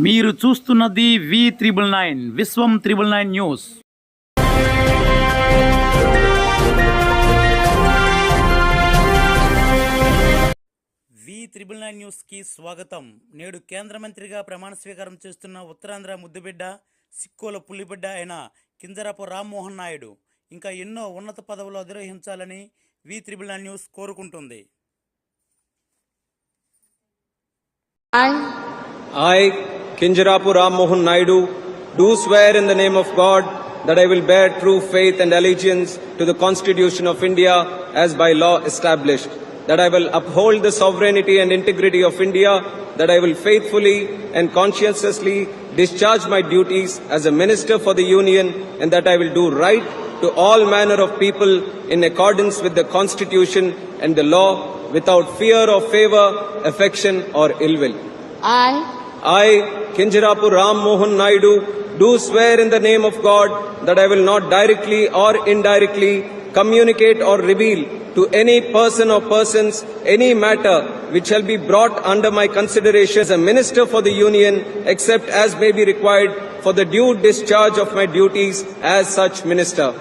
మీరు చూస్తున్నది V triple nine Vishwam triple nine news. V triple nine న్యూస్కి స్వాగతం. నేడు కేంద్ర మంత్రిగా ప్రమాణ స్వీకారం చేస్తున్న ఉత్తరాంధ్ర ముద్దుబిడ్డ సిక్కోల పుల్లిబిడ్డ అయిన కింజరాపు రామ్మోహన్ నాయుడు ఇంకా ఎన్నో ఉన్నత పదవులు అధిరోహించాలని వి త్రిబుల్ నైన్ న్యూస్ కోరుకుంటుంది. I, Kinjarapu Ram Mohan Naidu, do swear in the name of God that I will bear true faith and allegiance to the Constitution of India as by law established, that I will uphold the sovereignty and integrity of India, that I will faithfully and conscientiously discharge my duties as a minister for the Union, and that I will do right to all manner of people in accordance with the Constitution and the law without fear or favor, affection or ill will. I, I, Kinjarapu Ram Mohan Naidu, do swear in the name of God that I will not directly or indirectly communicate or reveal to any person or persons any matter which shall be brought under my consideration as a minister for the Union except as may be required for the due discharge of my duties as such minister.